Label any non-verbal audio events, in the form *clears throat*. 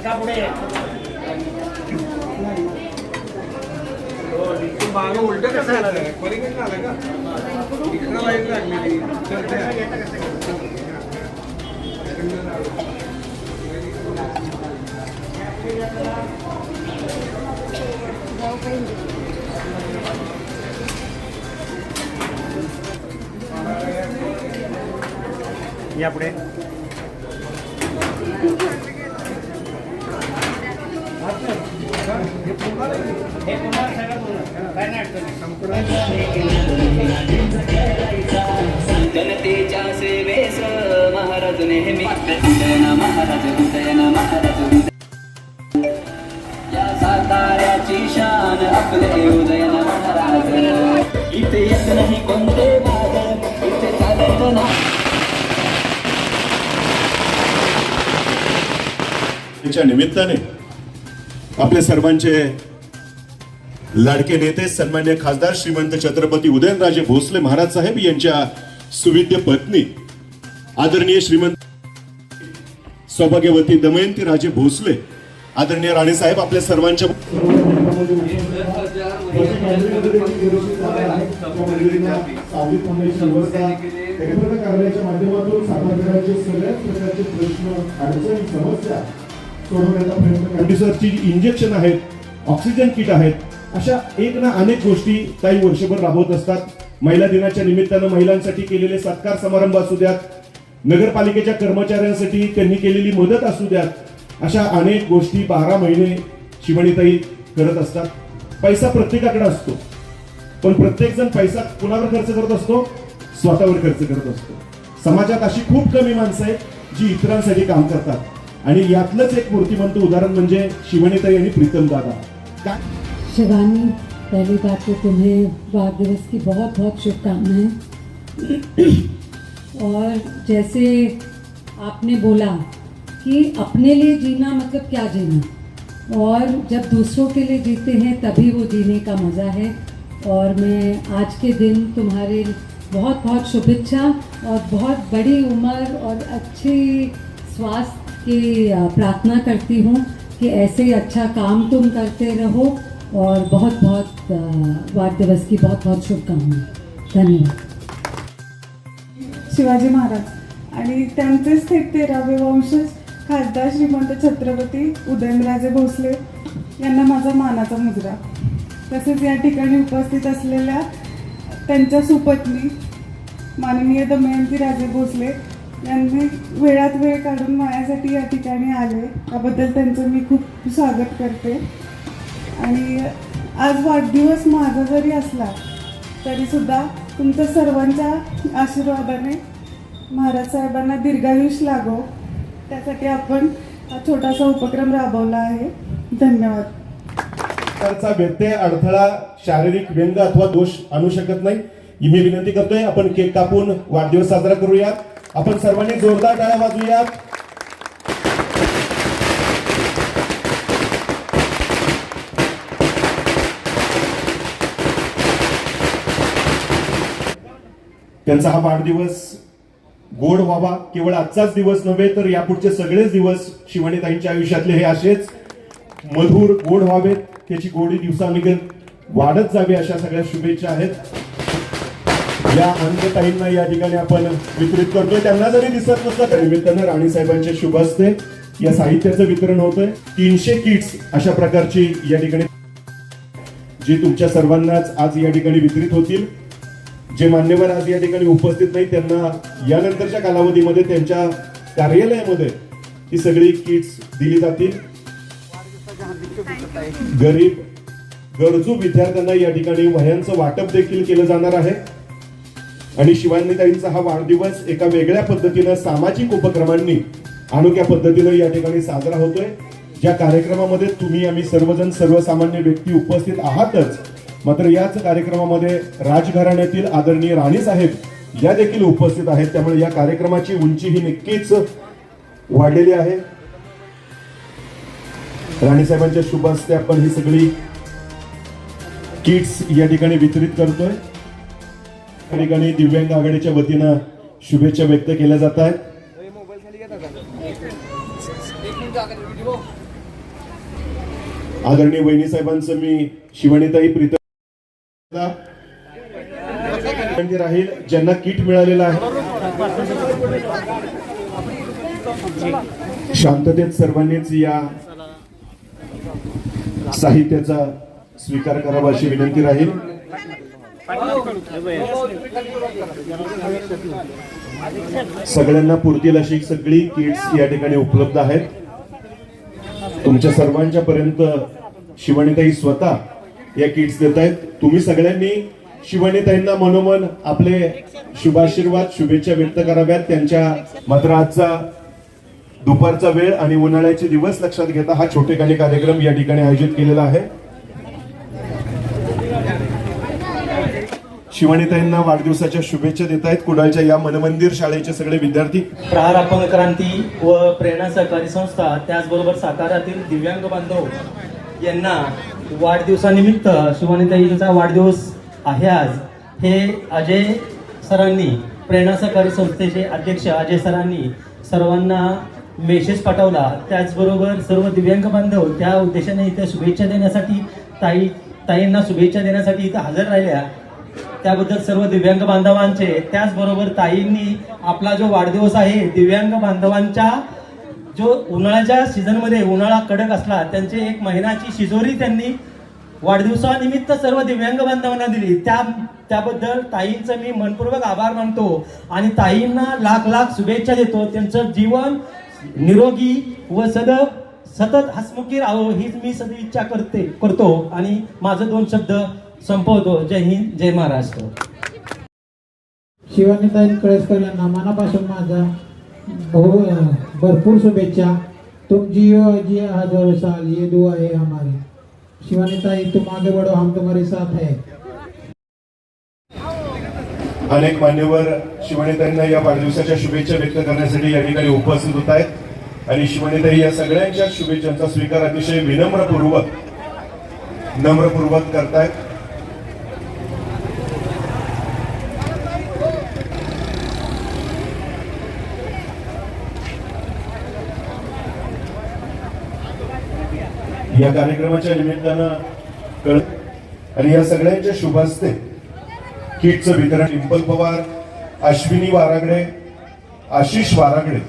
सरका पुढे मागं उलट कसं आलं पलीकडनं आलं का इकडं लाईट लागलेली तर जनतेच्या सेवेस महाराज नेहमी. उदयन महाराज उदयन महाराज या साताऱ्याची शान आपले उदयन महाराज. इथे येत नाही कोणते बाजार इथे चालत नाही. च्या निमित्ताने आपले सर्वांचे लाडके नेते सन्मान्य खासदार श्रीमंत छत्रपती उदयनराजे भोसले महाराज साहेब यांच्या सुविद्य पत्नी आदरणीय श्रीमंत सौभाग्यवती दमयंती राजे भोसले आदरणीय राणे साहेब आपल्या सर्वांच्या कार्यालयाच्या माध्यमातून सगळ्याच प्रकारचे प्रश्न अडचणी समस्या सोडवण्याचा प्रयत्न करतो. इंजेक्शन आहेत ऑक्सिजन किट आहेत अशा एक ना अनेक गोष्टी काही वर्षभर राबवत असतात. महिला दिनाच्या निमित्तानं महिलांसाठी केलेले सत्कार समारंभ असू द्यात नगरपालिकेच्या कर्मचाऱ्यांसाठी त्यांनी केलेली मदत असू द्यात अशा अनेक गोष्टी बारा महिने शिवणीताई करत असतात. पैसा प्रत्येकाकडे असतो पण प्रत्येकजण पैसा कुणावर खर्च करत असतो? स्वतःवर खर्च करत असतो. समाजात अशी खूप कमी माणसं आहेत जी इतरांसाठी काम करतात. आणि यातलंच एक मूर्तिमंत उदाहरण म्हणजे शिवणीताई आणि प्रीतम दादा. काय? शिवानी पहली बात तो तुम्हें बाल दिवस की बहुत बहुत शुभकामनाएं। *clears throat* और जैसे आपने बोला कि अपने लिए जीना मतलब क्या जीना? और जब दूसरों के लिए जीते हैं तभी वो जीने का मज़ा है। और मैं आज के दिन तुम्हारे बहुत बहुत शुभेच्छा और बहुत बड़ी उम्र और अच्छी विश्वास की प्रार्थना करती हूँ कि ऐसे ही अच्छा काम तुम करते रहो और बहुत बहुत वाद दिवस की बहुत बहुत शुभकामनाएं। धन्यवाद। शिवाजी महाराज आणि त्यांचेच थेट तेरावे वंशज खासदार श्रीमंत छत्रपती उदयनराजे भोसले यांना माझा मानाचा मुजरा. तसेच या ठिकाणी उपस्थित असलेल्या त्यांच्या सुपत्नी माननीय दमयंती राजे भोसले यांनी वेळात वेळ काढून माझ्यासाठी या ठिकाणी आले. त्याबद्दल त्यांचं मी खूप स्वागत करते. आणि आज वाढदिवस माझा जरी असला तरीसुद्धा तुमच्या सर्वांच्या आशीर्वादाने महाराज साहेबांना दीर्घायुष लागो. त्यासाठी आपण हा छोटासा उपक्रम राबवला आहे. धन्यवाद. प्रकारचा व्यत्यय अडथळा शारीरिक व्यंग अथवा दोष आणू शकत नाही. ही मी विनंती करतोय. आपण केक कापून वाढदिवस साजरा करूयात. आपण सर्वांनी जोरदार टाळ्या वाजूयात त्यांचा हा वाढदिवस गोड व्हावा केवळ आजचाच दिवस नव्हे तर यापुढचे सगळेच दिवस शिवणीताईंच्या आयुष्यातले हे असेच. मधुर गोड व्हावेत त्याची गोडी दिवसानिगत वाढत जावी अशा सगळ्या शुभेच्छा आहेत. या अंगताईंना या ठिकाणी आपण वितरित करतोय. त्यांना जरी दिसत नसलं तरी निमित्तानं राणी साहेबांचे शुभ असते या साहित्याचं वितरण होतंय. तीनशे किट्स अशा प्रकारची या ठिकाणी जी तुमच्या सर्वांनाच आज या ठिकाणी वितरित होतील. जे मान्यवर आज या ठिकाणी उपस्थित नाही त्यांना यानंतरच्या कालावधीमध्ये त्यांच्या कार्यालयामध्ये ही सगळी किट्स दिली जातील. गरीब गरजू विद्यार्थ्यांना या ठिकाणी वह्यांचं वाटप देखील केलं जाणार आहे. आणि शिवानीताईंचा हा वाढदिवस एका वेगळ्या पद्धतीनं सामाजिक उपक्रमांनी अनोख्या पद्धतीनं या ठिकाणी साजरा होतोय. ज्या कार्यक्रमामध्ये तुम्ही आम्ही सर्वजण सर्वसामान्य व्यक्ती उपस्थित आहातच मात्र याच कार्यक्रमामध्ये राजघराण्यातील आदरणीय राणी साहेब या देखील उपस्थित आहेत. त्यामुळे या कार्यक्रमाची उंची ही नक्कीच वाढलेली आहे. राणीसाहेबांच्या शुभ हस्ते आपण ही सगळी किट्स या ठिकाणी वितरित करतोय. त्या ठिकाणी दिव्यांग आघाडीच्या वतीनं शुभेच्छा व्यक्त केल्या जात आहेत. आदरणीय वहिनी साहेबांचं मी शिवानीताई प्रीत राहील ज्यांना किट मिळालेलं आहे. शांततेत सर्वांनीच या साहित्याचा स्वीकार करावा अशी विनंती राहील. सगळ्यांना पुरतील अशी सगळी किट्स या ठिकाणी उपलब्ध आहेत. तुमच्या सर्वांच्या पर्यंत शिवानीताई स्वतः या किट्स देत आहेत. तुम्ही सगळ्यांनी शिवानीताईंना मनोमन आपले शुभाशीर्वाद शुभेच्छा व्यक्त कराव्यात. त्यांच्या मात्र आजचा दुपारचा वेळ आणि उन्हाळ्याचे दिवस लक्षात घेता हा छोटेखानी कार्यक्रम या ठिकाणी आयोजित केलेला आहे. शिवानीताईंना वाढदिवसाच्या शुभेच्छा देत आहेत कुडाळच्या या मनमंदिर शाळेचे सगळे विद्यार्थी. प्रहार अपंग क्रांती व प्रेरणा सहकारी संस्था त्याचबरोबर साताऱ्यातील दिव्यांग बांधव यांना वाढदिवसानिमित्त शिवानीताईंचा वाढदिवस आहे आज. हे अजय सरांनी प्रेरणा सहकारी संस्थेचे अध्यक्ष अजय सरांनी सर्वांना मेसेज पाठवला. त्याचबरोबर सर्व दिव्यांग बांधव त्या उद्देशाने इथे शुभेच्छा देण्यासाठी ताई ताईंना शुभेच्छा देण्यासाठी इथं हजर राहिल्या. त्याबद्दल सर्व दिव्यांग बांधवांचे त्याचबरोबर ताईंनी आपला जो वाढदिवस आहे दिव्यांग बांधवांच्या जो उन्हाळ्याच्या सीझनमध्ये उन्हाळा कडक असला त्यांची एक महिन्याची शिजोरी त्यांनी वाढदिवसानिमित्त सर्व दिव्यांग बांधवांना दिली. त्या त्याबद्दल ताईंचं मी मनपूर्वक आभार मानतो आणि ताईंना लाख लाख शुभेच्छा देतो. त्यांचं जीवन निरोगी व सदैव सतत हसमुखी राहो हीच मी सदैव इच्छा करते करतो. आणि माझं दोन शब्द संपवतो. जय हिंद जय महाराष्ट्र. शिवानीताई कळेसकर यांना मनापासून माझा बहु भरपूर शुभेच्छा. तुम जियो जी हजार साल ये दुआ है हमारी शिवानीताई तुम आगे बढ़ो हम तुम्हारे साथ है. अनेक मान्यवर शिवानीताईंना या वाढदिवसाच्या शुभेच्छा व्यक्त करण्यासाठी या ठिकाणी उपस्थित होत आहेत. आणि शिवानीताई या सगळ्यांच्या शुभेच्छांचा स्वीकार अतिशय विनम्रपूर्वक नम्रपूर्वक करतायत. या कार्यक्रमाच्या निमित्तानं कळ आणि या सगळ्यांच्या शुभास्ते किटचं वितरण डिंपल पवार अश्विनी वारागडे आशिष वारागडे